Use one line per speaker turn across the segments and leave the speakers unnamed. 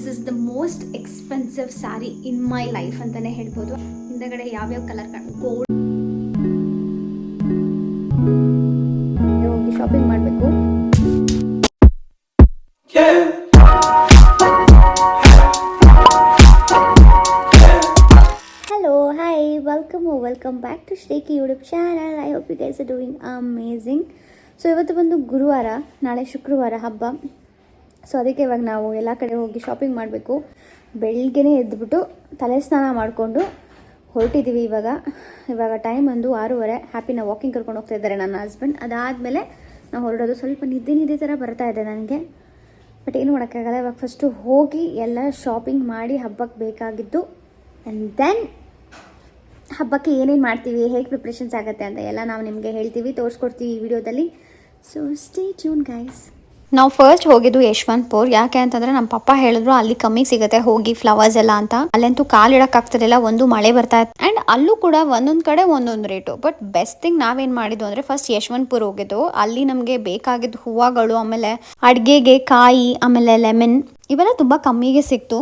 This is the most expensive saree in my life ಅಂತಲೇ ಹೇಳ್ಬೋದು. ಹಿಂದಗಡೆ ಯಾವ್ಯಾವ ಕಲರ್ ಗೋಲ್ಡ್ ಹೋಗಿ ಶಾಪಿಂಗ್ ಮಾಡಬೇಕು. Hello hi welcome welcome back to Shriki YouTube channel I hope you guys are doing amazing so ಇವತ್ತು ಬಂದು ಗುರುವಾರ, ನಾಳೆ ಶುಕ್ರವಾರ ಹಬ್ಬ. ಸೊ ಅದಕ್ಕೆ ಇವಾಗ ನಾವು ಎಲ್ಲ ಕಡೆ ಹೋಗಿ ಶಾಪಿಂಗ್ ಮಾಡಬೇಕು. ಬೆಳಿಗ್ಗೆನೇ ಎದ್ದುಬಿಟ್ಟು ತಲೆ ಸ್ನಾನ ಮಾಡಿಕೊಂಡು ಹೊರಟಿದ್ದೀವಿ ಇವಾಗ. ಇವಾಗ ಟೈಮ್ ಒಂದು ಆರೂವರೆ. ಹ್ಯಾಪಿನ ವಾಕಿಂಗ್ ಕರ್ಕೊಂಡು ಹೋಗ್ತಾ ಇದ್ದಾರೆ ನನ್ನ ಹಸ್ಬೆಂಡ್ ಅದಾದಮೇಲೆ ನಾವು ಹೊರಡೋದು. ಸ್ವಲ್ಪ ನಿದ್ದೆ ನಿದ್ದೆ ಥರ ಬರ್ತಾ ಇದೆ ನನಗೆ. ಬಟ್ ಏನು ಮಾಡೋಕ್ಕಾಗಲ್ಲ. ಇವಾಗ ಫಸ್ಟು ಹೋಗಿ ಎಲ್ಲ ಶಾಪಿಂಗ್ ಮಾಡಿ ಹಬ್ಬಕ್ಕೆ ಬೇಕಾಗಿದ್ದು. ಆ್ಯಂಡ್ ದೆನ್ ಹಬ್ಬಕ್ಕೆ ಏನೇನು ಮಾಡ್ತೀವಿ, ಹೇಗೆ ಪ್ರಿಪ್ರೇಷನ್ಸ್ ಆಗುತ್ತೆ ಅಂತ ಎಲ್ಲ ನಾವು ನಿಮಗೆ ಹೇಳ್ತೀವಿ, ತೋರಿಸ್ಕೊಡ್ತೀವಿ ಈ ವಿಡಿಯೋದಲ್ಲಿ ಸೊ ಸ್ಟೇ ಟ್ಯೂನ್ ಗೈಸ್ ನಾವು ಫಸ್ಟ್ ಹೋಗಿದ್ದು ಯಶವಂತಪುರ್. ಯಾಕೆ ಅಂತಂದ್ರೆ ನಮ್ಮ ಪಪ್ಪ ಹೇಳಿದ್ರು ಅಲ್ಲಿ ಕಮ್ಮಿ ಸಿಗುತ್ತೆ, ಹೋಗಿ ಫ್ಲವರ್ಸ್ ಎಲ್ಲ ಅಂತ. ಅಲ್ಲಂತೂ ಕಾಲು ಇಡಕ್ ಆಗ್ತಿರ್ಲಿಲ್ಲ, ಒಂದು ಮಳೆ ಬರ್ತಾ ಇತ್ತು. ಅಂಡ್ ಅಲ್ಲೂ ಕೂಡ ಒಂದೊಂದ್ ಕಡೆ ಒಂದೊಂದು ರೇಟು ಬಟ್ ಬೆಸ್ಟ್ ಥಿಂಗ್ ನಾವೇನ್ ಮಾಡಿದ್ವು ಅಂದ್ರೆ ಫಸ್ಟ್ ಯಶವಂತಪುರ್ ಹೋಗಿದ್ದು. ಅಲ್ಲಿ ನಮಗೆ ಬೇಕಾಗಿದ್ದ ಹೂವಗಳು, ಆಮೇಲೆ ಅಡ್ಗೆಗೆ ಕಾಯಿ, ಆಮೇಲೆ ಲೆಮನ್ ಇವೆಲ್ಲ ತುಂಬಾ ಕಮ್ಮಿಗೆ ಸಿಕ್ತು.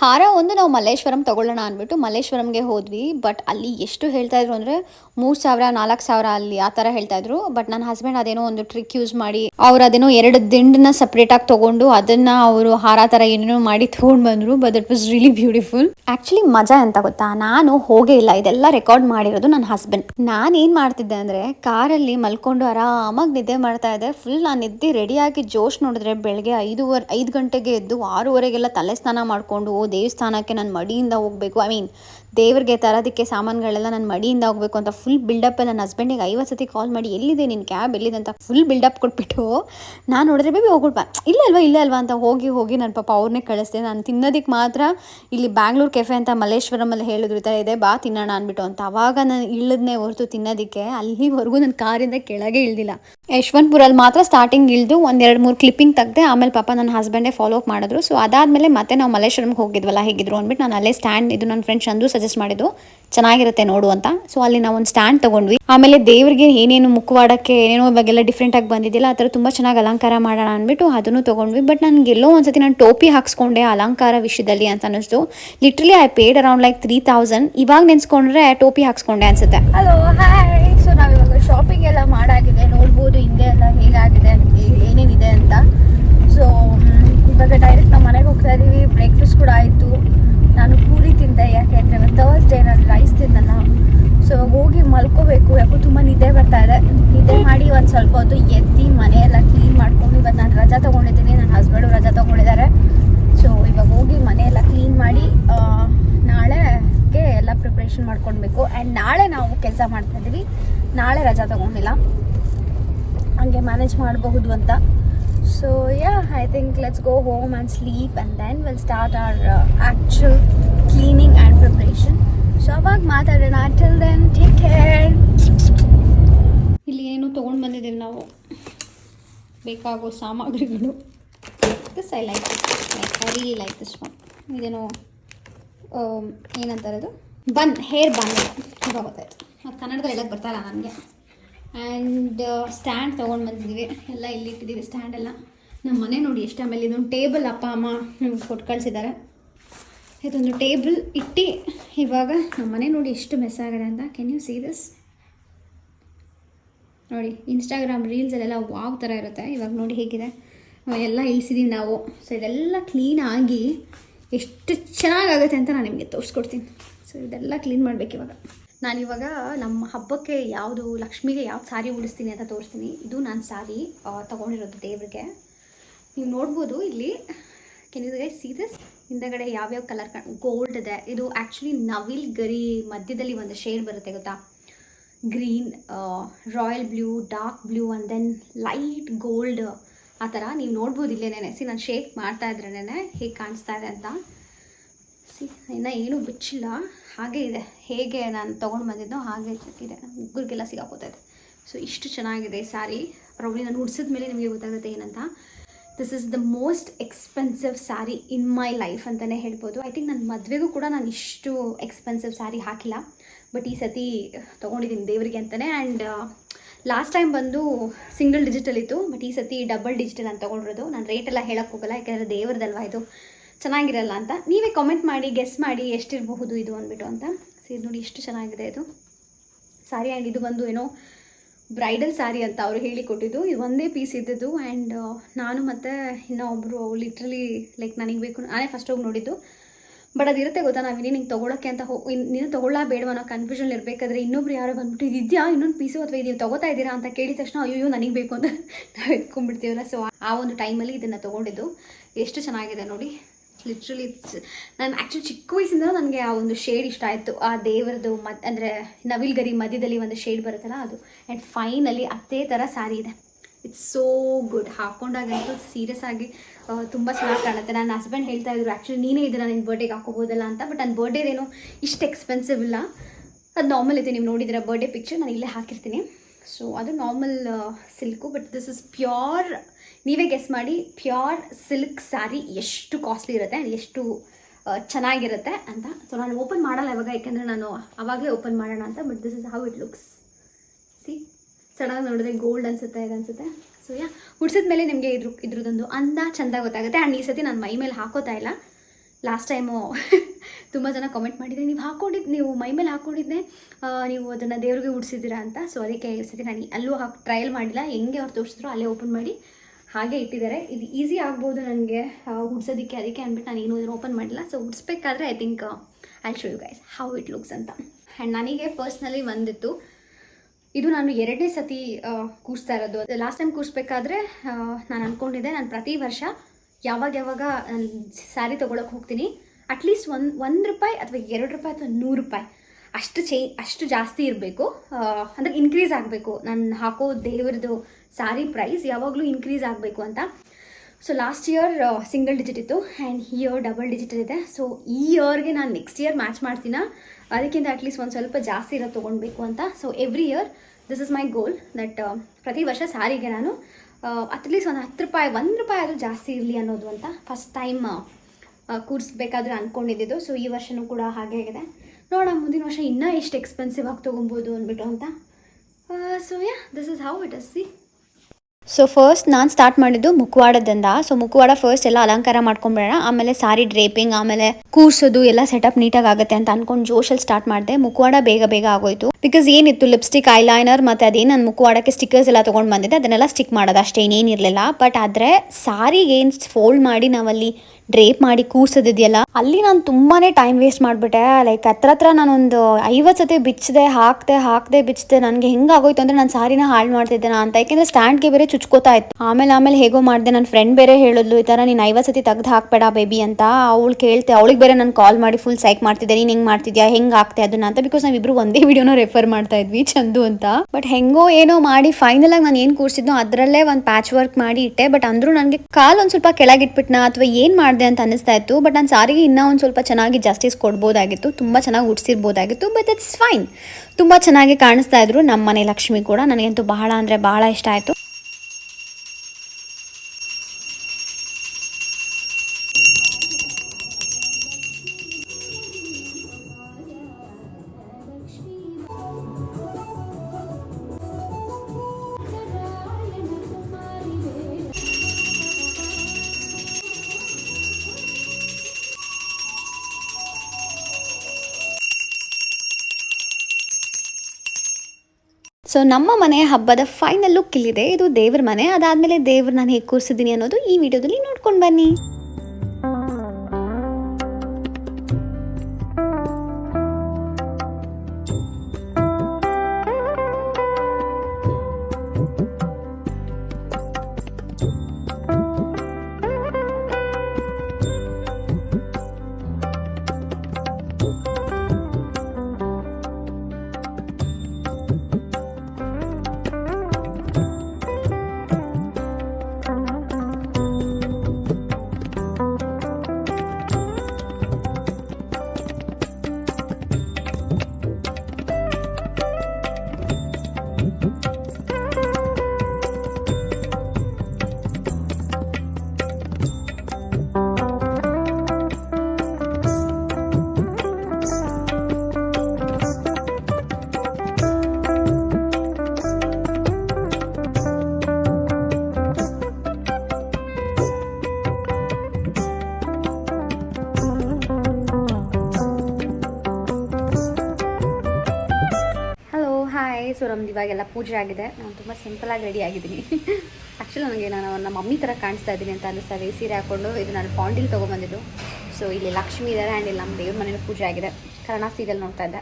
ಹಾರ ಒಂದು ನಾವು ಮಲ್ಲೇಶ್ವರಂ ತಗೊಳ್ಳೋಣ ಅಂದ್ಬಿಟ್ಟು ಮಲ್ಲೇಶ್ವರಂಗೆ ಹೋದ್ವಿ. ಬಟ್ ಅಲ್ಲಿ ಎಷ್ಟು ಹೇಳ್ತಾ ಇದ್ರು ಅಂದ್ರೆ ಮೂರ್ ಸಾವಿರ, ನಾಲ್ಕು ಸಾವಿರ ಅಲ್ಲಿ ಆ ಥರ ಹೇಳ್ತಾ ಇದ್ರು. ಬಟ್ ನನ್ನ ಹಸ್ಬೆಂಡ್ ಅದೇನೋ ಒಂದು ಟ್ರಿಕ್ ಯೂಸ್ ಮಾಡಿ ಅವ್ರು ಅದೇನೋ ಎರಡು ದಿಂಡನ್ನ ಸಪ್ರೇಟ್ ಆಗಿ ತಗೊಂಡು ಅದನ್ನ ಅವರು ಹಾರ ಥರ ಏನೇನೋ ಮಾಡಿ ತೊಗೊಂಡು ಬಂದ್ರು. But that was really beautiful actually ಮಜಾ ಅಂತ ಗೊತ್ತಾ? ನಾನು ಹೋಗೇ ಇಲ್ಲ. ಇದೆಲ್ಲ ರೆಕಾರ್ಡ್ ಮಾಡಿರೋದು ನನ್ನ ಹಸ್ಬೆಂಡ್ ನಾನು ಏನ್ ಮಾಡ್ತಿದ್ದೆ ಅಂದ್ರೆ ಕಾರಲ್ಲಿ ಮಲ್ಕೊಂಡು ಆರಾಮಾಗಿ ನಿದ್ದೆ ಮಾಡ್ತಾ ಇದ್ದೆ. ಫುಲ್ ನಾನು ನಿದ್ದೆ ರೆಡಿಯಾಗಿ ಜೋಶ್ ನೋಡಿದ್ರೆ ಬೆಳಗ್ಗೆ ಐದೂವರೆ, ಐದು ಗಂಟೆಗೆ ಎದ್ದು ಆರೂವರೆಗೆಲ್ಲ ತಲೆ ಸ್ನಾನ ಮಾಡಿಕೊಂಡು ದೇವಸ್ಥಾನಕ್ಕೆ ನಾನು ಮಡಿಯಿಂದ ಹೋಗಬೇಕು. ಐ ಮೀನ್ ದೇವ್ರಿಗೆ ತರೋದಕ್ಕೆ ಸಾಮಾನುಗಳೆಲ್ಲ ನಾನು ಮಡಿಯಿಂದ ಹೋಗಬೇಕು ಅಂತ ಫುಲ್ ಬಿಲ್ಡಪ್ ನನ್ನ ಹಸ್ಬೆಂಡಿಗೆ ಐವತ್ತು ಸತಿ ಕಾಲ್ ಮಾಡಿ, ಎಲ್ಲಿದೆ ನಿನ್ನ ಕ್ಯಾಬ್ ಎಲ್ಲಿದೆ? ಅಂತ ಫುಲ್ ಬಿಲ್ಡಪ್ ಕೊಟ್ಬಿಟ್ಟು ನಾನು ನೋಡಿದ್ರೆ ಬೇಬಿ ಹೋಗ್ಬಿಡ್ಬಾ ಇಲ್ಲ ಅಲ್ವಾ ಇಲ್ಲ ಅಲ್ವಾ? ಅಂತ ಹೋಗಿ ಹೋಗಿ ನನ್ನ ಪಾಪ ಅವ್ರನ್ನೇ ಕಳಿಸ್ದೆ. ನಾನು ತಿನ್ನೋದಕ್ಕೆ ಮಾತ್ರ ಇಲ್ಲಿ ಬ್ಯಾಂಗ್ಳೂರ್ ಕೆಫೆ ಅಂತ ಮಲ್ಲೇಶ್ವರಮಲ್ಲಿ ಹೇಳಿದ್ರು ಥರ ಇದೆ, ಬಾ ತಿನ್ನೋಣ ಅಂದ್ಬಿಟ್ಟು ಅಂತ. ಅವಾಗ ನಾನು ಇಳಿದ್ನೇ ಹೊರತು ತಿನ್ನೋದಕ್ಕೆ ಅಲ್ಲಿವರೆಗೂ ನನ್ನ ಕಾರಿಂದ ಕೆಳಗೆ ಇಳ್ದಿಲ್ಲ. ಯಶವಂತಪುರಲ್ಲಿ ಮಾತ್ರ ಸ್ಟಾರ್ಟಿಂಗ್ ಇಳಿದು ಒಂದೆರಡು ಮೂರು ಕ್ಲಿಪ್ಪಿಂಗ್ ತೆಗ್ದೆ ಆಮೇಲೆ ಪಾಪ ನನ್ನ ಹಸ್ಬೆಂಡೇ ಫಾಲೋ ಅಪ್ ಮಾಡಿದ್ರು. ಸೊ ಅದಾದಮೇಲೆ ಮತ್ತೆ ನಾವು ಮಲ್ಲೇಶ್ವರಂಗೆ ಹೋಗಿದ್ವಲ್ಲ, ಹೇಗಿದ್ರು ಅಂದ್ಬಿಟ್ಟು ನಾನು ಅಲ್ಲೇ ಸ್ಟ್ಯಾಂಡ್ ಇದು ನನ್ನ ಫ್ರೆಂಡ್ ಚಂದು ಸಜೆಸ್ಟ್ ಮಾಡಿದ್ದು. ಚೆನ್ನಾಗಿರುತ್ತೆ ನೋಡು ಅಂತ. ಸೊ ಅಲ್ಲಿ ನಾವು ಒಂದು ಸ್ಟ್ಯಾಂಡ್ ತಗೊಂಡ್ವಿ. ಆಮೇಲೆ ದೇವ್ರಿಗೆ ಏನೇನು ಮುಖವಾಡಕ್ಕೆ, ಏನೇನೋ ಇವಾಗೆಲ್ಲ ಡಿಫ್ರೆಂಟಾಗಿ ಬಂದಿದ್ದಿಲ್ಲ ಆ ಥರ ತುಂಬ ಚೆನ್ನಾಗಿ ಅಲಂಕಾರ ಮಾಡೋಣ ಅಂದ್ಬಿಟ್ಟು ಅದನ್ನು ತಗೊಂಡ್ವಿ. ಬಟ್ ನನಗೆ ಎಲ್ಲೋ ಒಂದ್ಸತಿ ನಾನು ಟೋಪಿ ಹಾಕ್ಸ್ಕೊಂಡೆ ಅಲಂಕಾರ ವಿಷಯದಲ್ಲಿ ಅಂತ ಅನ್ನಿಸ್ತು. Literally I paid around like three thousand ಇವಾಗ ನೆನ್ಸ್ಕೊಂಡ್ರೆ ಟೋಪಿ ಹಾಕ್ಸ್ಕೊಂಡೆ ಅನ್ಸುತ್ತೆ. ಹಲೋ ಹಾಯ್ ಸೊ ನಾವಿವಾಗ ಶಾಪಿಂಗ್ ಎಲ್ಲ ಮಾಡಾಗಿದೆ, ನೋಡ್ಬೋದು ಹಿಂದೆ ಎಲ್ಲ ಹೇಗಾಗಿದೆ, ಏನೇನಿದೆ ಅಂತ. ಸೊ ಇವಾಗ ಡೈರೆಕ್ಟ್ ನಾವು ಮನೆಗೆ ಹೋಗ್ತಾ ಇದೀವಿ ಬ್ರೇಕ್ಫಾಸ್ಟ್ ಕೂಡ ಆಯಿತು. ನಾನು ಪೂರಿ ತಿಂದೆ, ಯಾಕೆ ಅಂದರೆ ಥರ್ಸ್ಡೇ ನಾನು ರೈಸ್ ತಿಂದಲ್ಲ. ಸೊ ಹೋಗಿ ಮಲ್ಕೋಬೇಕು. ಯಾಕೋ ತುಂಬ ನಿದ್ದೆ ಬರ್ತಾ ಇದೆ. ನಿದ್ದೆ ಮಾಡಿ ಒಂದು ಸ್ವಲ್ಪ ಹೊತ್ತು ಎತ್ತಿ ಮನೆಯೆಲ್ಲ ಕ್ಲೀನ್ ಮಾಡ್ಕೊಂಡು ಇವತ್ತು ನಾನು ರಜಾ ತೊಗೊಂಡಿದ್ದೀನಿ. ನನ್ನ ಹಸ್ಬೆಂಡು ರಜಾ ತೊಗೊಂಡಿದ್ದಾರೆ. ಸೊ ಇವಾಗ ಹೋಗಿ ಮನೆಯೆಲ್ಲ ಕ್ಲೀನ್ ಮಾಡಿ ನಾಳೆಗೆ ಎಲ್ಲ ಪ್ರಿಪ್ರೇಷನ್ ಮಾಡ್ಕೊಳ್ಬೇಕು ಆ್ಯಂಡ್ ನಾಳೆ ನಾವು ಕೆಲಸ ಮಾಡ್ತಾ ಇದ್ದೀವಿ ನಾಳೆ ರಜಾ ತೊಗೊಂಡಿಲ್ಲ. ಹಂಗೆ ಮ್ಯಾನೇಜ್ ಮಾಡಬಹುದು ಅಂತ. So ya I think let's go home and sleep and then will start our actual cleaning and preparation so ಅವಾಗ ಮಾತಾಡೋಣ ಟಿಲ್ ದೆನ್ ಟೇಕ್ ಕೇರ್ ಇಲ್ಲಿ ಏನು ತೊಗೊಂಡು ಬಂದಿದ್ದೀವಿ ನಾವು? ಬೇಕಾಗೋ ಸಾಮಗ್ರಿಗಳು. This I like like I really like this one ಇದೇನೋ ಏನಂತಾರೆ ಅದು? ಬನ್ ಹೇರ್ ಬನ್ ಗೊತ್ತಾಯ್ತು. ಅದು ಕನ್ನಡದಲ್ಲಿ ಹೇಳಕ್ಕೆ ಬರ್ತಾ ನನಗೆ. ಆ್ಯಂಡ್ ಸ್ಟ್ಯಾಂಡ್ ತೊಗೊಂಡು ಬಂದಿದ್ದೀವಿ ಎಲ್ಲ ಇಲ್ಲಿ ಇಟ್ಟಿದ್ದೀವಿ ಸ್ಟ್ಯಾಂಡ್ ಎಲ್ಲ. ನಮ್ಮ ಮನೆ ನೋಡಿ ಎಷ್ಟು ಆಮೇಲೆ ಇದೊಂದು ಟೇಬಲ್ ಅಪ್ಪ, ಅಮ್ಮ ನಮ್ಗೆ ಕೊಟ್ಟು ಕಳಿಸಿದ್ದಾರೆ ಇದೊಂದು ಟೇಬಲ್ ಇಟ್ಟು ಇವಾಗ ನಮ್ಮ ಮನೆ ನೋಡಿ ಎಷ್ಟು ಮೆಸ್ ಆಗಿದೆ ಅಂತ. ಕೆನ್ ಯು ಸಿ ದಿಸ್ ನೋಡಿ ಇನ್ಸ್ಟಾಗ್ರಾಮ್ ರೀಲ್ಸಲ್ಲೆಲ್ಲ ವಾವ್ ಥರ ಇರುತ್ತೆ. ಇವಾಗ ನೋಡಿ ಹೇಗಿದೆ. ಎಲ್ಲ ಇಳಿಸಿದ್ದೀವಿ ನಾವು. ಸೊ ಇದೆಲ್ಲ ಕ್ಲೀನಾಗಿ ಎಷ್ಟು ಚೆನ್ನಾಗಾಗುತ್ತೆ ಅಂತ ನಾನು ನಿಮಗೆ ತೋರಿಸ್ಕೊಡ್ತೀನಿ. ಸೊ ಇದೆಲ್ಲ ಕ್ಲೀನ್ ಮಾಡಬೇಕು ಇವಾಗ ನಾನಿವಾಗ ನಮ್ಮ ಹಬ್ಬಕ್ಕೆ ಯಾವುದು ಲಕ್ಷ್ಮಿಗೆ ಯಾವ್ದು ಸಾರಿ ಉಡಿಸ್ತೀನಿ ಅಂತ ತೋರಿಸ್ತೀನಿ. ಇದು ನಾನು ಸಾರಿ ತೊಗೊಂಡಿರೋದು ದೇವ್ರಿಗೆ. ನೀವು ನೋಡ್ಬೋದು ಇಲ್ಲಿ ಕೆನ್ ಸೀದಸ್ ಹಿಂದಗಡೆ ಯಾವ್ಯಾವ ಕಲರ್ ಗೋಲ್ಡ್ ಇದೆ. ಇದು ಆ್ಯಕ್ಚುಲಿ ನವಿಲ್ ಗರಿ ಮಧ್ಯದಲ್ಲಿ ಒಂದು ಶೇಡ್ ಬರುತ್ತೆ ಗೊತ್ತಾ? Green royal blue dark blue and then light gold ಆ ಥರ ನೀವು ನೋಡ್ಬೋದು ಇಲ್ಲೇನೆ ಸಿ ನಾನು ಶೇಕ್ ಮಾಡ್ತಾ ಇದ್ರೇನೆ ಹೇಗೆ ಕಾಣಿಸ್ತಾ ಇದೆ ಅಂತ. ಸಿ, ಇನ್ನು ಏನೂ ಬಿಚ್ಚಿಲ್ಲ. ಹಾಗೆ ಇದೆ. ಹೇಗೆ ನಾನು ತೊಗೊಂಡು ಬಂದಿದ್ದೋ ಹಾಗೆ ಇದೆ. ಮುಗ್ಗರಿಗೆಲ್ಲ ಸಿಗಾಕೋತಾ ಇದೆ. ಸೊ ಇಷ್ಟು ಚೆನ್ನಾಗಿದೆ ಸ್ಯಾರಿ. ಪ್ರಾಬ್ಲಿ ನಾನು ಉಡ್ಸಿದ ಮೇಲೆ ನಿಮಗೆ ಗೊತ್ತಾಗುತ್ತೆ ಏನಂತ. This is the most expensive saree in my life ಅಂತಲೇ ಹೇಳ್ಬೋದು. ಐ ಥಿಂಕ್ ನನ್ನ ಮದುವೆಗೂ ಕೂಡ ನಾನು ಇಷ್ಟು ಎಕ್ಸ್ಪೆನ್ಸಿವ್ ಸ್ಯಾರಿ ಹಾಕಿಲ್ಲ. ಬಟ್ ಈ ಸತಿ ತೊಗೊಂಡಿದ್ದೀನಿ ದೇವರಿಗೆ ಅಂತಲೇ ಆ್ಯಂಡ್ ಲಾಸ್ಟ್ ಟೈಮ್ ಬಂದು ಸಿಂಗಲ್ ಡಿಜಿಟಲ್ ಇತ್ತು. ಬಟ್ ಈ ಸತಿ ಡಬಲ್ ಡಿಜಿಟಲ್ ಅಂತ ತೊಗೊಂಡಿರೋದು. ನಾನು ರೇಟೆಲ್ಲ ಹೇಳಕ್ಕೆ ಹೋಗಲ್ಲ. ಯಾಕೆಂದರೆ ದೇವ್ರದಲ್ವಾ ಇದು. ಚೆನ್ನಾಗಿರಲ್ಲ ಅಂತ? ನೀವೇ ಕಾಮೆಂಟ್ ಮಾಡಿ ಗೆಸ್ ಮಾಡಿ ಎಷ್ಟಿರಬಹುದು ಇದು ಅಂದ್ಬಿಟ್ಟು ಅಂತ? ಸೊ, ಇದು ನೋಡಿ ಎಷ್ಟು ಚೆನ್ನಾಗಿದೆ ಇದು. ಸಾರಿ ಆ್ಯಂಡ್ ಇದು ಬಂದು ಏನೋ ಬ್ರೈಡಲ್ ಸ್ಯಾರಿ ಅಂತ ಅವರು ಹೇಳಿಕೊಟ್ಟಿದ್ದು. ಇದು ಒಂದೇ ಪೀಸ್ ಇದ್ದಿದ್ದು ಆ್ಯಂಡ್ ನಾನು ಮತ್ತು ಇನ್ನೊಬ್ಬರು ಲಿಟ್ರಲಿ ಲೈಕ್ ನನಗೆ ಬೇಕು ನಾನೇ ಫಸ್ಟ್ ಹೋಗಿ ನೋಡಿದ್ದು. ಬಟ್ ಅದಿರುತ್ತೆ ಗೊತ್ತಾ ನಾವು ಇನ್ನೇ ನಿಂಗೆ ತೊಗೊಳಕ್ಕೆ ಅಂತ ಹೋ ನೀನು ತೊಗೊಳ್ಳ ಬೇಡವ ನಾವು ಕನ್ಫ್ಯೂಷನ್ ಇರಬೇಕಾದ್ರೆ ಇನ್ನೊಬ್ರು ಯಾರೋ ಬಂದ್ಬಿಟ್ಟು ಇದು ಇದೆಯಾ? ಇನ್ನೊಂದು ಪೀಸು ಅಥವಾ ಇದು ತೊಗೋತಾ ಇದ್ದೀರಾ ಅಂತ ಕೇಳಿದ ತಕ್ಷಣ ಅಯ್ಯೋ ನನಗೆ ಬೇಕು ಅಂತ ನಾವು ಎತ್ಕೊಂಡ್ಬಿಡ್ತೀವಲ್ಲ ಸೊ ಆ ಒಂದು ಟೈಮಲ್ಲಿ ಇದನ್ನು ತೊಗೊಂಡಿದ್ದು. ಎಷ್ಟು ಚೆನ್ನಾಗಿದೆ ನೋಡಿ. ಲಿಟ್ರಲಿ ನಾನು ಆ್ಯಕ್ಚುಲಿ ಚಿಕ್ಕ ವಯಸ್ಸಿಂದ ನನಗೆ ಆ ಒಂದು ಶೇಡ್ ಇಷ್ಟ ಆಯಿತು. ಆ ದೇವರದು ಮದ್ ಅಂದರೆ ನವಿಲ್ಗರಿ ಮಧ್ಯದಲ್ಲಿ ಒಂದು ಶೇಡ್ ಬರುತ್ತಲ್ಲ ಅದು. ಆ್ಯಂಡ್ ಫೈನಲಿ ಅದೇ ಥರ ಸ್ಯಾರಿ ಇದೆ. ಇಟ್ಸ್ ಸೋ ಗುಡ್ ಹಾಕ್ಕೊಂಡಾಗಂತೂ ಸೀರಿಯಸ್ ಆಗಿ ತುಂಬ ಚೆನ್ನಾಗಿ ಕಾಣುತ್ತೆ. ನನ್ನ ಹಸ್ಬೆಂಡ್ ಹೇಳ್ತಾ ಇದ್ರು ಆ್ಯಕ್ಚುಲಿ ನೀನೇ ಇದನ್ನು ನಿನ್ನ ಬರ್ಡೇಗೆ ಹಾಕೋಬೋದಲ್ಲ ಅಂತ ಬಟ್ ನನ್ನ ಬರ್ಡೇದೇನು ಇಷ್ಟು ಎಕ್ಸ್ಪೆನ್ಸಿವ್ ಇಲ್ಲ. ಅದು ನಾರ್ಮಲ್ ಇದೆ. ನೀವು ನೋಡಿದ್ರೆ ಬರ್ಡೇ ಪಿಕ್ಚರ್ ನಾನು ಇಲ್ಲೇ ಹಾಕಿರ್ತೀನಿ. ಸೊ ಅದು normal silk but this is pure ನೀವೇ ಗೆಸ್ ಮಾಡಿ ಪ್ಯೂರ್ ಸಿಲ್ಕ್ ಸ್ಯಾರಿ ಎಷ್ಟು ಕಾಸ್ಟ್ಲಿ ಇರುತ್ತೆ ಆ್ಯಂಡ್ ಎಷ್ಟು ಚೆನ್ನಾಗಿರುತ್ತೆ ಅಂತ. ಸೊ ನಾನು ಓಪನ್ ಮಾಡಲ್ಲ ಇವಾಗ, ಯಾಕೆಂದರೆ ನಾನು ಆವಾಗಲೇ ಓಪನ್ ಮಾಡೋಣ ಅಂತ but this is how it looks see sudden ನೋಡಿದ್ರೆ ಗೋಲ್ಡ್ ಅನ್ಸುತ್ತೆ, ಇದು ಅನ್ಸುತ್ತೆ. ಸೊ ಯಾ ಹುಡ್ಸಿದ ಮೇಲೆ ನಿಮಗೆ ಇದ್ರ, ಇದ್ರದ್ದೊಂದು ಅಂದ ಚೆಂದ ಗೊತ್ತಾಗುತ್ತೆ. ಆ್ಯಂಡ್ ಈ ಸತಿ ನಾನು ಮೈ ಮೇಲೆ ಹಾಕೋತಾ ಇಲ್ಲ. ಲಾಸ್ಟ್ ಟೈಮು ತುಂಬ ಜನ ಕಾಮೆಂಟ್ ಮಾಡಿದ್ದೆ ನೀವು ಹಾಕೊಂಡಿದ್ದು ನೀವು ಮೈ ಮೇಲೆ ಹಾಕ್ಕೊಂಡಿದ್ದೆ ನೀವು ಅದನ್ನು ದೇವ್ರಿಗೆ ಉಡ್ಸಿದ್ದೀರಾ ಅಂತ? ಸೊ ಅದಕ್ಕೆ ಸತಿ ನಾನು ಅಲ್ಲೂ ಹಾಕಿ ಟ್ರಯಲ್ ಮಾಡಿಲ್ಲ. ಹೆಂಗೆ ಅವ್ರು ತೋರಿಸಿದ್ರು ಅಲ್ಲೇ ಓಪನ್ ಮಾಡಿ, ಹಾಗೆ ಇಟ್ಟಿದ್ದಾರೆ. ಇದು ಈಸಿ ಆಗ್ಬೋದು ನನಗೆ ಉಡ್ಸೋದಕ್ಕೆ. ಅದಕ್ಕೆ ಅಂದ್ಬಿಟ್ಟು ನಾನು ಏನು ಇದನ್ನು ಓಪನ್ ಮಾಡಿಲ್ಲ. So ಉಡ್ಸ್ಬೇಕಾದ್ರೆ I think I show you guys how it looks ಅಂತ. ಆ್ಯಂಡ್ ನನಗೆ ಪರ್ಸ್ನಲಿ ಬಂದಿತ್ತು, ಇದು ನಾನು ಎರಡನೇ ಸತಿ ಕೂರಿಸ್ತಾ ಇರೋದು. ಲಾಸ್ಟ್ ಟೈಮ್ ಕೂರಿಸ್ಬೇಕಾದ್ರೆ ನಾನು ಅಂದ್ಕೊಂಡಿದ್ದೆ ನಾನು ಪ್ರತಿ ವರ್ಷ ಯಾವಾಗ ಯಾವಾಗ ಸ್ಯಾರಿ ತೊಗೊಳಕ್ಕೆ ಹೋಗ್ತೀನಿ ಅಟ್ಲೀಸ್ಟ್ ಒಂದು ಒಂದು ರೂಪಾಯಿ ಅಥವಾ ಎರಡು ರೂಪಾಯಿ ಅಥವಾ ನೂರು ರೂಪಾಯಿ, ಅಷ್ಟು ಚೇ, ಅಷ್ಟು ಜಾಸ್ತಿ ಇರಬೇಕು. ಅಂದರೆ ಇನ್ಕ್ರೀಸ್ ಆಗಬೇಕು. ನಾನು ಹಾಕೋ ದೇವ್ರದ್ದು ಸ್ಯಾರಿ ಪ್ರೈಸ್ ಯಾವಾಗಲೂ ಇನ್ಕ್ರೀಸ್ ಆಗಬೇಕು ಅಂತ. So last year single digit ಇತ್ತು ಆ್ಯಂಡ್ ಈ ಇಯರ್ ಡಬಲ್ ಡಿಜಿಟ್ ಇದೆ. ಸೊ ಈ ಇಯರ್ಗೆ ನಾನು ನೆಕ್ಸ್ಟ್ ಇಯರ್ ಮ್ಯಾಚ್ ಮಾಡ್ತೀನ. ಅದಕ್ಕಿಂತ ಅಟ್ಲೀಸ್ಟ್ ಒಂದು ಸ್ವಲ್ಪ ಜಾಸ್ತಿ ಇರೋದು ತೊಗೊಳ್ಬೇಕು ಅಂತ. So every year this is my goal that ಪ್ರತಿ ವರ್ಷ ಸ್ಯಾರಿಗೆ ನಾನು ಅಟ್ಲೀಸ್ಟ್ ಒಂದು ಹತ್ತು ರೂಪಾಯಿ, ಒಂದು ರೂಪಾಯಿ ಆದರೂ ಜಾಸ್ತಿ ಇರಲಿ ಅನ್ನೋದು ಅಂತ ಫಸ್ಟ್ ಟೈಮ್ ಕೂರಿಸ್ಬೇಕಾದ್ರೆ ಅಂದ್ಕೊಂಡಿದ್ದು ಸೊ ಈ ವರ್ಷನೂ ಕೂಡ ಹಾಗೆ ಆಗಿದೆ. ನೋಡೋಣ, ಮುಂದಿನ ವರ್ಷ ಇನ್ನೂ ಎಷ್ಟು ಎಕ್ಸ್ಪೆನ್ಸಿವ್ ಆಗಿ ತೊಗೊಬೋದು ಅಂದ್ಬಿಟ್ಟು ಅಂತ. So yeah this is how it is see so first ನಾನು ಸ್ಟಾರ್ಟ್ ಮಾಡಿದ್ದು ಮುಖವಾಡದಿಂದ ಸೊ ಮುಖವಾಡ ಫಸ್ಟ್ ಎಲ್ಲ ಅಲಂಕಾರ ಮಾಡ್ಕೊಂಬಿಡೋಣ ಆಮೇಲೆ ಸಾರಿ ಡ್ರೇಪಿಂಗ್ ಆಮೇಲೆ ಕೂರ್ಸೋದು ಎಲ್ಲ ಸೆಟಪ್ ನೀಟಾಗಿ ಆಗುತ್ತೆ ಅಂತ ಅನ್ಕೊಂಡು ಜೋಶಲ್ಲಿ ಸ್ಟಾರ್ಟ್ ಮಾಡಿದೆ. ಮುಖವಾಡ ಬೇಗ ಬೇಗ ಆಗೋಯ್ತು. ಬಿಕಾಸ್ ಏನಿತ್ತು ಲಿಪ್ಸ್ಟಿಕ್ ಐಲೈನರ್ ಮತ್ತೆ ಅದೇ ನಾನು ಮುಖವಾಡಕ್ಕೆ ಸ್ಟಿಕ್ಕರ್ಸ್ ಎಲ್ಲ ತೊಗೊಂಡು ಬಂದಿದ್ದೆ. ಅದನ್ನೆಲ್ಲ ಸ್ಟಿಕ್ ಮಾಡೋದು ಅಷ್ಟೇ ಇನ್ನೇನಿರಲಿಲ್ಲ ಬಟ್ ಆದರೆ ಸಾರಿಗೆ ಏನು ಫೋಲ್ಡ್ ಮಾಡಿ ನಾವಲ್ಲಿ ಡ್ರೇಪ್ ಮಾಡಿ ಕೂರ್ಸೋದಿದೆಯಲ್ಲ, ಅಲ್ಲಿ ನಾನು ತುಂಬಾನೇ ಟೈಮ್ ವೇಸ್ಟ್ ಮಾಡಿಬಿಟ್ಟೆ. ಲೈಕ್ ಹತ್ರ ಹತ್ರ ನಾನೊಂದು ಐವತ್ತು ಸತಿ ಬಿಚ್ಚದೆ, ಹಾಕ್ದೆ ಹಾಕ್ದೆ ಬಿಚ್ಚದೆ. ನನಗೆ ಹೆಂಗಾಗೋಯ್ತು ಅಂದರೆ ನಾನು ಸಾರಿನ ಹಾಳು ಮಾಡ್ತಿದ್ದೆ ಅಂತ. ಯಾಕೆಂದರೆ ಸ್ಟ್ಯಾಂಡ್ಗೆ ಬೇರೆ ಚುಚ್ಕೋತಾ ಇತ್ತು. ಆಮೇಲೆ ಆಮೇಲೆ ಹೇಗೋ ಮಾಡಿದೆ. ನನ್ನ ಫ್ರೆಂಡ್ ಬೇರೆ ಹೇಳಿದ್ಲು, ಈ ಥರ ನೀನು ಐವತ್ತು ಸತಿ ತೆಗ್ದು ಹಾಕ್ಬೇಡ ಬೇಬಿ ಅಂತ. ಅವಳು ಕೇಳ್ತೆ, ಅವಳಿಗೆ ಬೇರೆ ನಾನು ಕಾಲ್ ಮಾಡಿ ಫುಲ್ ಸೈಕ್ ಮಾಡ್ತಿದ್ದೆ. ನೀನು ಹೆಂಗೆ ಮಾಡ್ತಿದ್ಯಾ? ಹೆಂಗೆ ಆಗ್ತೆ ಅದನ್ನ? ಅಂತ. ಬಿಕಾಸ್ ನಾವಿಬ್ರು ಒಂದೇ ವಿಡಿಯೋನ ರೆಫರ್ ಮಾಡ್ತಾ ಇದ್ವಿ, ಚಂದು ಅಂತ. ಬಟ್ ಹೆಂಗೋ ಏನೋ ಮಾಡಿ ಫೈನಲ್ ಆಗಿ ನಾನು ಏನು ಕೂರಿಸಿದ್ನೋ ಅದರಲ್ಲೇ ಒಂದು ಪ್ಯಾಚ್ ವರ್ಕ್ ಮಾಡಿ ಇಟ್ಟೆ. ಬಟ್ ಅಂದ್ರೂ ನನಗೆ ಕಾಲ್ ಒಂದು ಸ್ವಲ್ಪ ಕೆಳಗಿಟ್ಬಿಟ್ನ? ಅಥವಾ ಏನು ಮಾಡಿದೆ? ಅಂತ ಅನ್ನಿಸ್ತಾ ಇತ್ತು. ಬಟ್ ನಾನು ಸಾರಿಗೆ ಇನ್ನೂ ಒಂದು ಸ್ವಲ್ಪ ಚೆನ್ನಾಗಿ ಜಸ್ಟಿಸ್ ಕೊಡ್ಬೋದಾಗಿತ್ತು. ತುಂಬ ಚೆನ್ನಾಗಿ ಉಡ್ಸಿರ್ಬೋದಾಗಿತ್ತು. ಬಟ್ ಇಟ್ಸ್ ಫೈನ್ ತುಂಬ ಚೆನ್ನಾಗಿ ಕಾಣಿಸ್ತಾ ಇದ್ರು ನಮ್ಮ ಮನೆ ಲಕ್ಷ್ಮಿ ಕೂಡ. ನನಗಂತೂ ಬಹಳ ಅಂದರೆ ಬಹಳ ಇಷ್ಟ ಆಯಿತು. ಸೊ ನಮ್ಮ ಮನೆ ಹಬ್ಬದ ಫೈನಲ್ ಲುಕ್ ಇಲ್ಲಿದೆ. ಇದು ದೇವ್ರ ಮನೆ. ಅದಾದಮೇಲೆ ದೇವ್ರ ನಾನು ಹೇಗೆ ಕೂರಿಸಿದ್ದೀನಿ ಅನ್ನೋದು ಈ ವಿಡಿಯೋದಲ್ಲಿ ನೋಡ್ಕೊಂಡು ಬನ್ನಿ. ಇವಾಗೆಲ್ಲ ಪೂಜೆ ಆಗಿದೆ. ನಾನು ತುಂಬ ಸಿಂಪಲಾಗಿ ರೆಡಿ ಆಗಿದ್ದೀನಿ. ಆ್ಯಕ್ಚುಲಿ ನನಗೆ ನಾನು ನಮ್ಮ ಮಮ್ಮಿ ಥರ ಕಾಣಿಸ್ತಾ ಇದ್ದೀನಿ ಅಂತ ಅನ್ನಿಸ್ತಾ ಇದೆ. ಸೀರೆ ಹಾಕ್ಕೊಂಡು ಇದು ನಾನು ಪಾಂಡಿಲ್ ತೊಗೊಂಬಂದಿದ್ದು ಸೊ ಇಲ್ಲಿ ಲಕ್ಷ್ಮಿ ಇದ್ದಾರೆ ಆ್ಯಂಡ್ ಇಲ್ಲಿ ನಮ್ಮ ದೇವ್ರ ಮನೇಲಿ ಪೂಜೆ ಆಗಿದೆ. ಕನ್ನಡ ಸೀರಿಯಲ್ ನೋಡ್ತಾ ಇದ್ದೆ.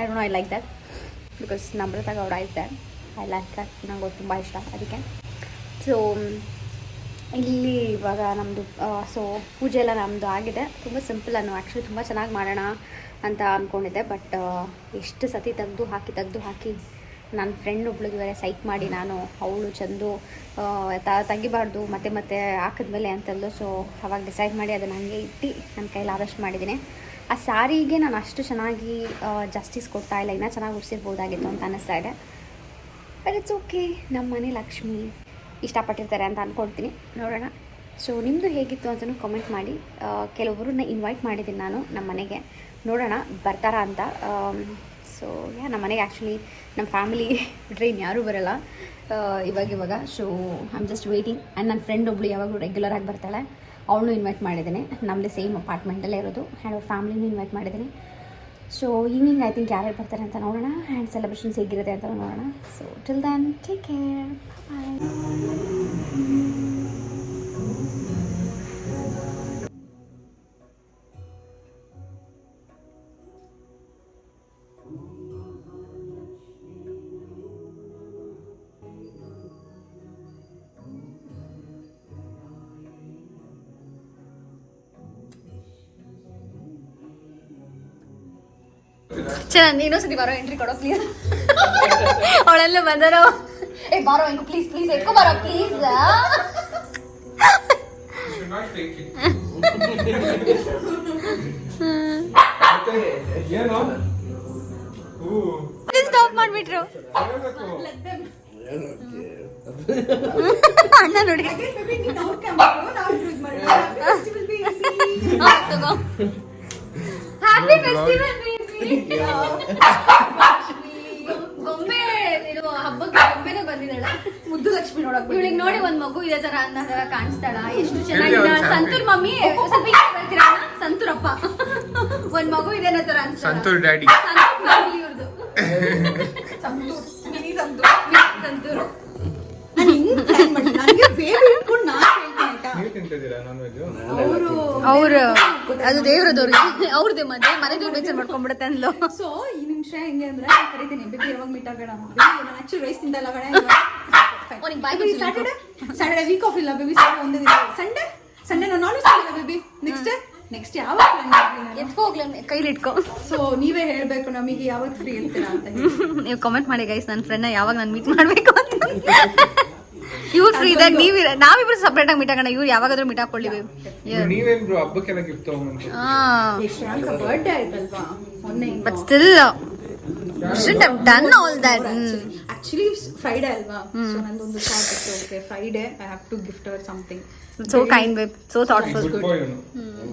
I don't I like that because ನಮ್ರತಾಗ is that I like that ನಂಗೆ ತುಂಬ ಇಷ್ಟ ಅದಕ್ಕೆ. ಸೊ ಇಲ್ಲಿ ಇವಾಗ ನಮ್ಮದು ಸೊ ಪೂಜೆ ಎಲ್ಲ ನಮ್ಮದು ಆಗಿದೆ. ತುಂಬ ಸಿಂಪಲ್ ಅನ್ನು ಆ್ಯಕ್ಚುಲಿ ತುಂಬ ಚೆನ್ನಾಗಿ ಮಾಡೋಣ ಅಂತ ಅಂದ್ಕೊಂಡಿದ್ದೆ ಬಟ್ ಎಷ್ಟು ಸತಿ ತೆಗೆದು ಹಾಕಿ ತೆಗೆದು ಹಾಕಿ ನನ್ನ ಫ್ರೆಂಡ್ ಒಬ್ಳಿಗೆ ಬೇರೆ ಸೈಕ್ ಮಾಡಿ ನಾನು, ಅವಳು ಚಂದು ತೆಗಿಬಾರ್ದು, ಮತ್ತೆ ಮತ್ತೆ ಹಾಕಿದ್ಮೇಲೆ ಅಂತಂದು ಸೊ ಅವಾಗ ಡಿಸೈಡ್ ಮಾಡಿ ಅದನ್ನು ಹಂಗೆ ಇಟ್ಟು ನನ್ನ ಕೈಲಿ ಆದಷ್ಟು ಮಾಡಿದ್ದೀನಿ. ಆ ಸಾರಿಗೆ ನಾನು ಅಷ್ಟು ಚೆನ್ನಾಗಿ ಜಸ್ಟಿಸ್ ಕೊಡ್ತಾ ಇಲ್ಲ. ಇನ್ನೂ ಚೆನ್ನಾಗಿ ಉಡ್ಸಿರ್ಬೋದಾಗಿತ್ತು ಅಂತ ಅನ್ನಿಸ್ತಾ ಇದೆ. ಬಟ್ ಇಟ್ಸ್ ಓಕೆ ನಮ್ಮ ಮನೆ ಲಕ್ಷ್ಮಿ ಇಷ್ಟಪಟ್ಟಿರ್ತಾರೆ ಅಂತ ಅಂದ್ಕೊಡ್ತೀನಿ ನೋಡೋಣ. ಸೊ ನಿಮ್ಮದು ಹೇಗಿತ್ತು ಅಂತಲೂ ಕಮೆಂಟ್ ಮಾಡಿ. ಕೆಲವೊಬ್ಬರನ್ನ ಇನ್ವೈಟ್ ಮಾಡಿದ್ದೀನಿ ನಾನು ನಮ್ಮ ಮನೆಗೆ. ನೋಡೋಣ, ಬರ್ತಾರಾ ಅಂತ. ಸೊ ಯಾ ನಮ್ಮ ಮನೆಗೆ ಆ್ಯಕ್ಚುಲಿ ನಮ್ಮ ಫ್ಯಾಮಿಲಿ ಬಿಟ್ಟರೆ ಇನ್ನು ಯಾರೂ ಬರೋಲ್ಲ. ಇವಾಗ ಇವಾಗ. So I am just waiting and ನನ್ನ ಫ್ರೆಂಡ್ ಒಬ್ಳು ಯಾವಾಗಲೂ ರೆಗ್ಯುಲರ್ ಆಗಿ ಬರ್ತಾಳೆ. ಅವಳು ಇನ್ವೈಟ್ ಮಾಡಿದ್ದೀನಿ. ನಮ್ಮದೇ ಸೇಮ್ ಅಪಾರ್ಟ್ಮೆಂಟಲ್ಲೇ ಇರೋದು. ಆ್ಯಂಡ್ ಅವ್ರ ಫ್ಯಾಮಿಲಿನೂ ಇನ್ವೈಟ್ ಮಾಡಿದ್ದೀನಿ. ಸೊ ಈವ್ನಿಂಗ್ ಐ ಥಿಂಕ್ ಯಾರ್ಯಾರು ಬರ್ತಾರೆ ಅಂತ ನೋಡೋಣ. ಆ್ಯಂಡ್ ಸೆಲೆಬ್ರೇಷನ್ಸ್ ಹೇಗಿರುತ್ತೆ ಅಂತ ನೋಡೋಣ. So till then take care bye ಚೆನ್ನಾಗಿ ಇನ್ನೊಂದ್ಸತಿ ಬರೋ ಎಂಟ್ರಿ ಕೊಡೋ ಪ್ಲೀಸ್ ಅವಳೆಲ್ಲ ಬಂದಾರೋ? ಏ, ಬಾರೋ, ಹೆಂಗು ಪ್ಲೀಸ್ ಪ್ಲೀಸ್ ಎಕ್ಕೋ ಬಾರೋ ಪ್ಲೀಸ್ ಸ್ಟಾಪ್ ಮಾಡ್ಬಿಟ್ರು. ಅಣ್ಣ ನೋಡಿ. ಹ್ಯಾಪಿ ಫೆಸ್ಟಿವಲ್ ಗೊಂಬೆ ಇದು ಹಬ್ಬಕ್ಕೆ ಗೊಂಬೆನೇ ಬಂದಿದ್ದಾಳ. ಮುದ್ದು ಲಕ್ಷ್ಮಿ ನೋಡಕ್ ಇವಳಿಗೆ ನೋಡಿ ಒಂದ್ ಮಗು ಇದೆ ತರ ಅನ್ನೋ ತರ ಕಾಣಿಸ್ತಾಳ. ಎಷ್ಟು ಚೆನ್ನಾಗಿದೆ. ಸಂತೂರ್ ಮಮ್ಮಿ ಸ್ವಲ್ಪ ಈ ಕಡೆ ಬರ್ತೀರಾ ಅಣ್ಣ? ಸಂತೂರಪ್ಪ ಒಂದ್ ಮಗು ಇದೇ ತರ ಅನ್ಸ್ತಾಳ.
Santoor daddy.
Santoor family ಇವ್ರ್ದು.
ತಿಂತಿದ್ದೀರಾ non veg
ಅವ್ರು ಅದು ದೇವ್ರದವ್ರಿಗೆ ಅವ್ರದ್ದು ಮನೆ ಮನೆ ದೇವ್ರ ಬೇಜಾರ್ ಮಾಡ್ಕೊಂಡ್ಬಿಡುತ್ತೆ ಅಂದ್ಲು.
ಸೊ ಈ ನಿಮಿಷ ಹೆಂಗೆ ಅಂದ್ರೆ ನಾನ್ ಕರಿತೀನಿ. ಬೇಬಿ ಯಾವಾಗ ಮೀಟ್ ಆಗೋಣ ನಾನು ಆಕ್ಚುಲಿ ರೈಸ್ ತಿಂತಲ್ಲ ಕಣೆ
ಅವ್ನಿಗೆ ಬಾಯ್ ಬಿಚ್ಚು
ಸ್ಯಾಟರ್ಡೆ ಸ್ಯಾಟರ್ಡೆ ವೀಕ್ ಆಫ್ ಇಲ್ಲ ಬೇಬಿ ಸಂಡೇ ಒಂದೇ ದಿನ. ಸಂಡೇ ಸಂಡೇ ನಾನು non veg baby next next ಯಾವಾಗ ಪ್ಲಾನ್
ಎತ್ಕೋಗ್ಲ ಕೈಲಿ ಇಟ್ಕೋ.
ಸೊ ನೀವೇ ಹೇಳ್ಬೇಕು ನಮಗೆ ಯಾವಾಗ ಫ್ರೀ ಇರ್ತೀರಾ ಅಂತ
ನೀವು ಕಮೆಂಟ್ ಮಾಡಿ ಗೈಸ್ ನನ್ನ ಫ್ರೆಂಡ್ ಯಾವಾಗ ನಾನು ಮೀಟ್ ಮಾಡಬೇಕು ಅಂತ. ಇವ್ರು ಫ್ರೀ ಇದ್ದಾಗ ನೀವು ನಾವಿಬ್ರು ಸಪ್ರೇಟ್ ಆಗಿ ಮೀಟ್ ಆಗೋಣ. ಇವ್ರು ಯಾವಾಗಾದ್ರೂ ಮೀಟ್ ಹಾಕೊಳ್ಳಿ
ನೀವೇನ್ ಬ್ರೋ ಹಬ್ಬಕ್ಕೆಲ್ಲ ಗಿಫ್ಟ್
ಬರ್ಡೇ ಆಯ್ತಲ್ವಾ?
But still should have done all that
actually Friday ಅಲ್ವಾ? ಸೊ ನಂದೊಂದು ಥಾಟ್ ಇತ್ತು. Okay Friday I have to gift our something
so kind babe so thoughtful
good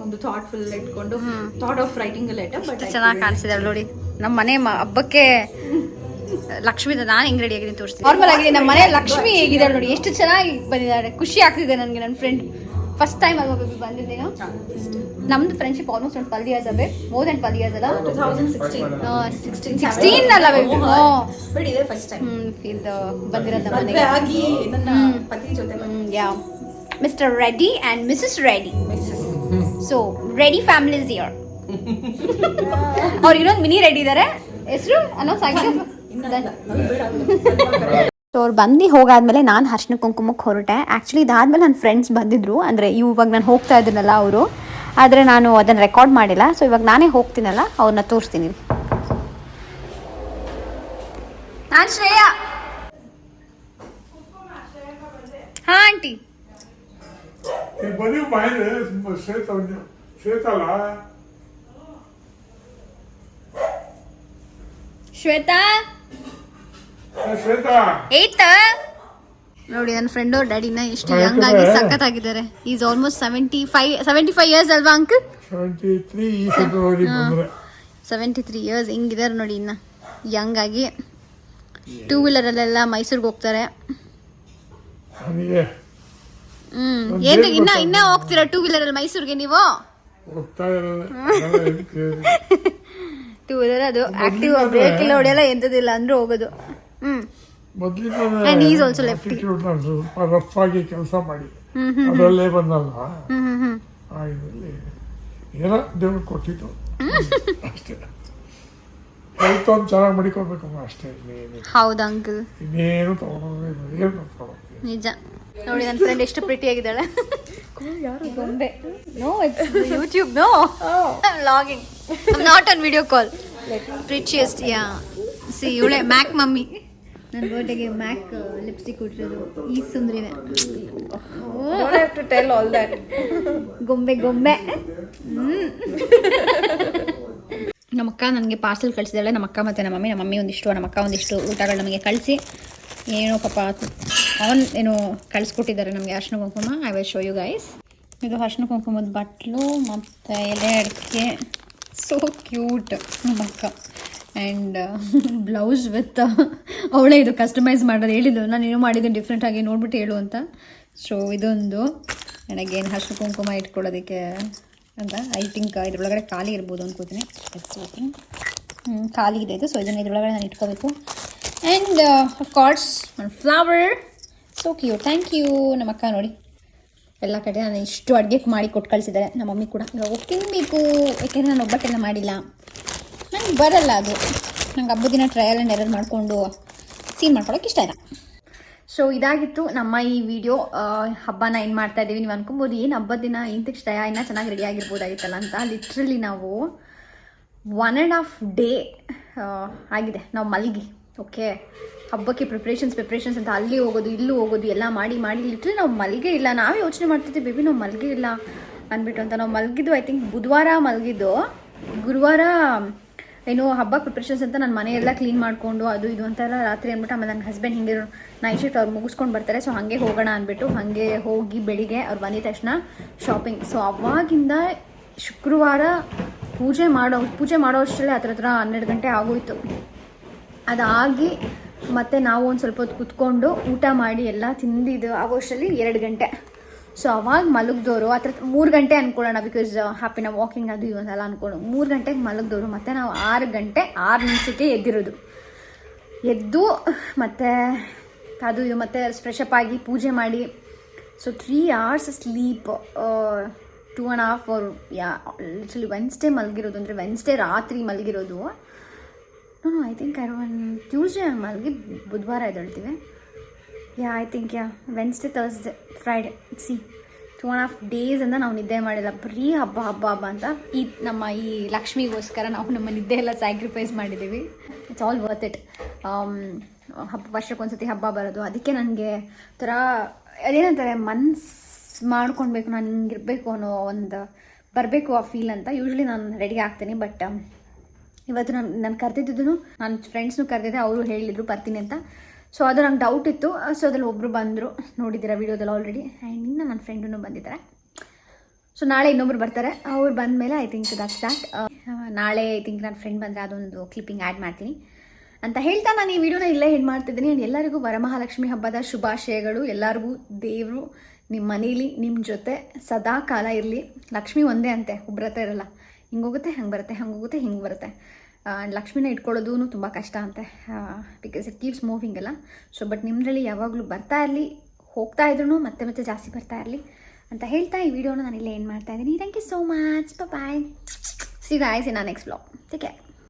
ಒಂದು ಥಾಟ್ಫುಲ್ ಇಟ್ಕೊಂಡು thought of writing letter but
ಚೆನ್ನಾಗಿ ಕಾಣಿಸಿದೆ ನೋಡಿ. ನಮ್ಮ ಮನೆ ಹಬ್ಬಕ್ಕೆ ಲಕ್ಷ್ಮಿ ನಾನು ಹೆಂಗ್ ರೆಡಿ ಆಗಿದ್ದೀನಿ ತೋರಿಸ್ತೀನಿ. ನಾರ್ಮಲ್ ಆಗಿ ನಮ್ಮ ಮನೆ ಲಕ್ಷ್ಮಿ ಹೇಗಿದ್ದಾಳೆ ನೋಡಿ ಎಷ್ಟು ಚೆನ್ನಾಗಿ ಬಂದಿದ್ದಾರೆ. ಖುಷಿ ಆಗ್ತಿದೆ ನನಗೆ ನನ್ನ ಫ್ರೆಂಡ್ ಫಸ್ಟ್ ಟೈಮ್ ಅಲ್ವಾ ಬೇಬಿ ಬಂದಿದ್ದೇನು. ನಮ್ದು ಫ್ರೆಂಡ್ಶಿಪ್ ಆಲ್ಮೋಸ್ಟ್ ಒಂದು ಟ್ವೆಲ್ ಇಯರ್ಸ್ ಅವೆ ಮೋರ್ ದನ್ ಟ್ವೆಲ್ ಇಯರ್ಸ್ ಅಲ್ಲ?
ಸಿಕ್ಸ್ಟೀನ್
ಸಿಕ್ಸ್ಟೀನ್ ಸಿಕ್ಸ್ಟೀನ್ ಅಲ್ಲ ಬೇಬಿ
ಬಟ್ ಇದೆ ಫಸ್ಟ್ ಟೈಮ್
ಹ್ಮ್ ಫೀಲ್ ಬಂದಿರೋದು ಮನೆಗೆ.
ಆಗಿ ನನ್ನ ಪತಿ ಜೊತೆ
yeah Mr Reddy and Mrs Reddy so Reddy family is year ಅವ್ರು ಇನ್ನೊಂದು ಮಿನಿ ರೆಡಿ ಇದ್ದಾರೆ ಹೆಸರು? ಅನೌನ್ಸ್ ಆಗಿದೆ ಸೊ ಅವ್ರು ಬಂದು ಹೋಗಾದ್ಮೇಲೆ ನಾನು ಹರ್ಷಣ ಕುಂಕುಮಕ್ಕೆ ಹೊರಟೆ. ಆ್ಯಕ್ಚುಲಿ ಇದಾದ್ಮೇಲೆ ನನ್ನ ಫ್ರೆಂಡ್ಸ್ ಬಂದಿದ್ರು. ಅಂದರೆ ಇವಾಗ ನಾನು ಹೋಗ್ತಾ ಇದ್ದೀನಲ್ಲ ಅವರು. ಆದರೆ ನಾನು ಅದನ್ನು ರೆಕಾರ್ಡ್ ಮಾಡಿಲ್ಲ. ಸೊ ಇವಾಗ ನಾನೇ ಹೋಗ್ತೀನಲ್ಲ ಅವ್ರನ್ನ ತೋರಿಸ್ತೀನಿ. ನಾನು ಶ್ರೇಯಾ. ಹಾಂ ಆಂಟಿ.
ಶ್ವೇತ?
ಏಯ್ತ? ನೋಡಿ ನನ್ನ ಫ್ರೆಂಡ್ ಅವ್ರ ಡ್ಯಾಡಿನ ಎಷ್ಟು ಯಂಗ್ ಆಗಿ ಸಖತ್ತಾಗಿದ್ದಾರೆ. Is almost seventy five seventy five years ಅಲ್ವಾ ಅಂಕಲ್
ಸೆವೆಂಟಿ ತ್ರೀ
ಇಯರ್ಸ್ ಹಿಂಗಿದ್ದಾರೆ ನೋಡಿ ಇನ್ನ. ಯಂಗ್ ಆಗಿ ಟೂ ವೀಲರಲ್ಲೆಲ್ಲ ಮೈಸೂರಿಗೆ ಹೋಗ್ತಾರೆ. ಹ್ಮ್. ಏನ್ ಇನ್ನ ಇನ್ನ ಹೋಗ್ತೀರಾ ಟೂ ವೀಲರಲ್ಲಿ ಮೈಸೂರಿಗೆ ನೀವು? ಟೂ ವೀಲರ್ ಅದು ಆಕ್ಟಿವ್ ಇಲ್ಲ ಹೊಡೆಯಲ್ಲ ಎಂತದಿಲ್ಲ ಅಂದ್ರೆ ಹೋಗೋದು.
ಮೊದಲಿಂದ ರಫ್ ಆಗಿ ಕೆಲಸ ಮಾಡಿ. ಅದರಲ್ಲೇ ಬಂದಲ್ಲ ಇದರಲ್ಲಿ ಏನೋ ದೇವ್ರು ಕೊಟ್ಟಿದ್ದು. ಅಷ್ಟೇ. ಹೆಲ್ತ್ ಒಂದು ಚೆನ್ನಾಗಿ ಮಡಿಕೊಳ್ಬೇಕಮ್ಮ ಅಷ್ಟೇ. ಇನ್ನೇನು
ಹೌದು ಅಂಕಲ್.
ಇನ್ನೇನು ತಗೊಳೋದು ಏನು ತಗೊಳೋದು?
ನಿಜ. ನೋಡಿ ನನ್ನ ಫ್ರೆಂಡ್ ಎಷ್ಟು ಪ್ರಿಟಿ ಆಗಿದ್ದಾಳೆ. ಯಾರು ಗೊಂಬೆ. No it's YouTube no vlogging not on video call prettiest yeah see ಇವಳೆ ಮ್ಯಾಕ್ ಮಮ್ಮಿ ನನ್ನ ಬರ್ಡೇಗೆ ಮ್ಯಾಕ್ ಲಿಪ್ಸ್ಟಿಕ್ ಕೊಟ್ಟಿರೋದು ಈ ಸುಂದ್ರಿನೇ.
ಟು ಟೆಲ್ ಆಲ್ ದಟ್
ಗೊಂಬೆ ಗೊಂಬೆ. ಹ್ಮ್. ನಮ್ಮ ಅಕ್ಕ ನನಗೆ ಪಾರ್ಸೆಲ್ ಕಳಿಸಿದಾಳೆ ನಮ್ಮ ಅಕ್ಕ ಮತ್ತು ನಮ್ಮ ಮಮ್ಮಿ ನಮ್ಮ ಮಮ್ಮಿ ಒಂದಿಷ್ಟು ನಮ್ಮ ಅಕ್ಕ ಒಂದಿಷ್ಟು ಊಟಗಳು ನಮಗೆ ಕಳಿಸಿ. ಏನೋ ಪಾಪ ಅವನ್ ಏನು ಕಳಿಸ್ಕೊಟ್ಟಿದ್ದಾರೆ ನಮಗೆ ಅರ್ಶಿನ ಕುಂಕುಮ. I will show you guys ಇದು ಅರ್ಶಿನ ಕುಂಕುಮದ ಬಟ್ಲು ಮತ್ತು ಎಲೆ ಅಡಿಕೆ. ಸೋ ಕ್ಯೂಟ್ ನಮ್ಮ ಅಕ್ಕ. ಆ್ಯಂಡ್ ಬ್ಲೌಸ್ ವಿತ್ ಅವಳೇ ಇದು ಕಸ್ಟಮೈಸ್ ಮಾಡೋದು. ಹೇಳಿದ್ದು ನಾನು ಮಾಡಿದ್ದೀನಿ ಡಿಫ್ರೆಂಟಾಗಿ ನೋಡ್ಬಿಟ್ಟು ಹೇಳು ಅಂತ. ಸೊ ಇದೊಂದು. ನನಗೇನು ಹಸಿರು ಕುಂಕುಮ ಇಟ್ಕೊಳ್ಳೋದಕ್ಕೆ ಅಂತ ಐ ಥಿಂಕ್ ಇದ್ರೊಳಗಡೆ ಖಾಲಿ ಇರ್ಬೋದು ಅಂದ್ಕೋತೀನಿ ಖಾಲಿ ಇದೆ ಇದು. ಸೊ ಇದನ್ನು ಇದ್ರೊಳಗಡೆ ನಾನು ಇಟ್ಕೋಬೇಕು. ಆ್ಯಂಡ್ ಕಾರ್ಡ್ಸ್ ಒಂದು flower so cute thank you ನಮ್ಮ ಅಕ್ಕ ನೋಡಿ. ಎಲ್ಲ ಕಡೆ ನಾನು ಇಷ್ಟು ಅಡುಗೆ ಮಾಡಿ ಕೊಟ್ಟು ಕಳಿಸಿದ್ದಾರೆ. ನಮ್ಮ ಮಮ್ಮಿ ಕೂಡ. ಇವಾಗ ತಿನ್ನಬೇಕು ಯಾಕೆಂದರೆ ನಾನು ಒಬ್ಬಟ್ಟೆಲ್ಲ ಮಾಡಿಲ್ಲ. ನಂಗೆ ಬರಲ್ಲ ಅದು. ನಂಗೆ ಹಬ್ಬದ ದಿನ ಟ್ರಯಲ್ ಆ್ಯಂಡ್ ಎರರ್ ಮಾಡಿಕೊಂಡು ಸೀನ್ ಮಾಡ್ಕೊಳಕ್ಕೆ ಇಷ್ಟ ಇಲ್ಲ. ಸೊ ಇದಾಗಿತ್ತು ನಮ್ಮ ಈ ವಿಡಿಯೋ ಹಬ್ಬನ ಏನು ಮಾಡ್ತಾ ಇದ್ದೀವಿ. ನೀವು ಅನ್ಕೊಬೋದು ಏನು ಹಬ್ಬದ ದಿನ ಇಂತಕ್ಕೆ ಶ್ರೇಯ ಇನ್ನೂ ಚೆನ್ನಾಗಿ ರೆಡಿ ಆಗಿರ್ಬೋದಾಗಿತ್ತಲ್ಲ ಅಂತ. ಲಿಟ್ರಲಿ ನಾವು ಒನ್ ಆ್ಯಂಡ್ ಹಾಫ್ ಡೇ ಆಗಿದೆ. ನಾವು ಮಲ್ಗಿ ಓಕೆ ಹಬ್ಬಕ್ಕೆ ಪ್ರಿಪ್ರೇಷನ್ಸ್ ಪ್ರಿಪ್ರೇಷನ್ಸ್ ಅಂತ ಅಲ್ಲಿ ಹೋಗೋದು, ಇಲ್ಲೂ ಹೋಗೋದು, ಎಲ್ಲ ಮಾಡಿ ಮಾಡಿ ಲಿಟ್ರಲಿ ನಾವು ಮಲ್ಗೆ ಇಲ್ಲ. ನಾವೇ ಯೋಚನೆ ಮಾಡ್ತಿದ್ವಿ ಬೇಬಿ ನಾವು ಮಲ್ಗೆ ಇಲ್ಲ ಅಂದ್ಬಿಟ್ಟು ಅಂತ. ನಾವು ಮಲಗಿದ್ದು ಐ ಥಿಂಕ್ ಬುಧವಾರ ಮಲಗಿದ್ದು, ಗುರುವಾರ ಏನು ಹಬ್ಬ ಪ್ರಿಪ್ರೇಷನ್ಸ್ ಅಂತ ನಾನು ಮನೆಯೆಲ್ಲ ಕ್ಲೀನ್ ಮಾಡಿಕೊಂಡು ಅದು ಇದು ಅಂತೆಲ್ಲ ರಾತ್ರಿ ಅಂದ್ಬಿಟ್ಟು ಆಮೇಲೆ ನನ್ನ ಹಸ್ಬೆಂಡ್ ಹಿಂಗೆ ನೈಟ್ ಶಿಫ್ಟ್ ಅವ್ರು ಮುಗಿಸ್ಕೊಂಡು ಬರ್ತಾರೆ. ಸೊ ಹಾಗೆ ಹೋಗೋಣ ಅಂದ್ಬಿಟ್ಟು, ಹಾಗೆ ಹೋಗಿ ಬೆಳಿಗ್ಗೆ ಅವ್ರು ಬಂದಿದ ತಕ್ಷಣ ಶಾಪಿಂಗ್ ಸೊ ಅವಾಗಿಂದ ಶುಕ್ರವಾರ ಪೂಜೆ ಮಾಡೋ ಪೂಜೆ ಮಾಡೋ ಅಷ್ಟರಲ್ಲೇ ಹತ್ರ ಹತ್ರ ಹನ್ನೆರಡು ಗಂಟೆ ಆಗೋಯ್ತು. ಅದಾಗಿ ಮತ್ತೆ ನಾವು ಒಂದು ಸ್ವಲ್ಪ ಹೊತ್ತು ಕುತ್ಕೊಂಡು ಊಟ ಮಾಡಿ ಎಲ್ಲ ತಿಂದಿದ್ದು ಆಗೋಷ್ಟರಲ್ಲಿ ಎರಡು ಗಂಟೆ. ಸೊ ಅವಾಗ ಮಲಗಿದವರು ಹತ್ರ ಮೂರು ಗಂಟೆ ಅನ್ಕೊಳ್ಳೋಣ ಬಿಕಾಸ್ ಹ್ಯಾಪಿನ ವಾಕಿಂಗ್ ಅದು ಇವನ್ನೆಲ್ಲ ಅಂದ್ಕೊಂಡು ಮೂರು ಗಂಟೆಗೆ ಮಲಗಿದವರು ಮತ್ತು ನಾವು ಆರು ಗಂಟೆ, ಆರು ನಿಮಿಷಕ್ಕೆ ಎದ್ದಿರೋದು. ಎದ್ದು, ಮತ್ತು ಅದು ಇದು ಮತ್ತು ಫ್ರೆಶ್ ಅಪ್ ಆಗಿ ಪೂಜೆ ಮಾಡಿ. So three hours sleep two and half hour yeah literally Wednesday ಮಲಗಿರೋದು ಅಂದರೆ ವೆನ್ಸ್ಡೇ ರಾತ್ರಿ ಮಲಗಿರೋದು. ನಾನು I think I on Tuesday ಮಲಗಿ ಬುಧವಾರ ಎದ್ದೇಳ್ತೀವಿ. Yeah I think yeah Wednesday Thursday Friday see two and half days ಅಂತ ನಾವು ನಿದ್ದೆ ಮಾಡಿಲ್ಲ. ಬರೀ ಹಬ್ಬ ಹಬ್ಬ ಹಬ್ಬ ಅಂತ. ಈ ನಮ್ಮ ಈ ಲಕ್ಷ್ಮಿಗೋಸ್ಕರ ನಾವು ನಮ್ಮ ನಿದ್ದೆ ಎಲ್ಲ ಸ್ಯಾಕ್ರಿಫೈಸ್ ಮಾಡಿದ್ದೀವಿ ಇಟ್ಸ್ ಆಲ್ ವರ್ತ್ ಇಟ್ ಹಬ್ಬ, ವರ್ಷಕ್ಕೊಂದ್ಸತಿ ಹಬ್ಬ ಬರೋದು. ಅದಕ್ಕೆ ನನಗೆ ಥರ ಅದೇನಂತಾರೆ, ಮನ್ಸು ಮಾಡ್ಕೊಳ್ಬೇಕು ನಾನು ಹಿಂಗಿರಬೇಕು ಅನ್ನೋ ಒಂದು ಬರಬೇಕು ಆ ಫೀಲ್ ಅಂತ ಯೂಶ್ವಲಿ ನಾನು ರೆಡಿ ಆಗ್ತೀನಿ. ಬಟ್ ಇವತ್ತು ನಾನು ನಾನು ಕರೆದಿದ್ದು ನಾನು ಫ್ರೆಂಡ್ಸ್ನು ಕರೆದಿದ್ದೆ, ಅವರು ಹೇಳಿದರು, ಬರ್ತೀನಿ ಅಂತ. ಸೊ ಅದು ನಂಗೆ ಡೌಟ್ ಇತ್ತು. ಸೊ ಅದ್ರಲ್ಲಿ ಒಬ್ಬರು ಬಂದರು. ನೋಡಿದ್ದೀರಾ ವೀಡಿಯೋದಲ್ಲಿ ಆಲ್ರೆಡಿ ಆ್ಯಂಡ್ ಇನ್ನು ನನ್ನ ಫ್ರೆಂಡೂ ಬಂದಿದ್ದಾರೆ. ಸೊ ನಾಳೆ ಇನ್ನೊಬ್ರು ಬರ್ತಾರೆ. ಅವ್ರು ಬಂದಮೇಲೆ ಐ ಥಿಂಕ್ ದಟ್ ಸ್ಟಾರ್ಟ್ ನಾಳೆ ಐ ಥಿಂಕ್ ನನ್ನ ಫ್ರೆಂಡ್ ಬಂದರೆ ಅದೊಂದು ಕ್ಲಿಪ್ಪಿಂಗ್ ಆ್ಯಡ್ ಮಾಡ್ತೀನಿ. ಅಂತ ಹೇಳ್ತಾ ನಾನು ಈ ವಿಡಿಯೋನ ಇಲ್ಲೇ ಹೆಣ್ಣು ಮಾಡ್ತಿದ್ದೀನಿ. ಆ್ಯಂಡ್ ಎಲ್ಲರಿಗೂ ವರಮಹಾಲಕ್ಷ್ಮಿ ಹಬ್ಬದ ಶುಭಾಶಯಗಳು. ಎಲ್ಲರಿಗೂ ದೇವರು ನಿಮ್ಮ ಮನೇಲಿ ನಿಮ್ಮ ಜೊತೆ ಸದಾ ಕಾಲ ಇರಲಿ. ಲಕ್ಷ್ಮಿ ಒಂದೇ ಅಂತೆ. ಒಬ್ರತೆ ಇರಲ್ಲ. ಹಿಂಗೋಗುತ್ತೆ ಹಂಗೆ ಬರುತ್ತೆ, ಹಂಗೆ ಹೋಗುತ್ತೆ, ಹಿಂಗೆ ಬರುತ್ತೆ. ಆ್ಯಂಡ್ ಲಕ್ಷ್ಮಿನ ಇಟ್ಕೊಳ್ಳೋದೂ ತುಂಬ ಕಷ್ಟ ಅಂತೆ. ಬಿಕಾಸ್ ಇಟ್ ಕೀಪ್ಸ್ ಮೂವಿಂಗ್ ಅಲ್ಲ ಸೊ ಬಟ್ ನಿಮ್ಮದ್ರಲ್ಲಿ ಯಾವಾಗಲೂ ಬರ್ತಾ ಇರಲಿ, ಹೋಗ್ತಾ ಇದ್ರು ಮತ್ತೆ ಮತ್ತೆ ಜಾಸ್ತಿ ಬರ್ತಾ ಇರಲಿ ಅಂತ ಹೇಳ್ತಾ ಈ ವಿಡಿಯೋನ ನಾನು ಇಲ್ಲೇ ಏನು ಮಾಡ್ತಾ ಇದ್ದೀನಿ. Thank you so much bye see guys in next blog take care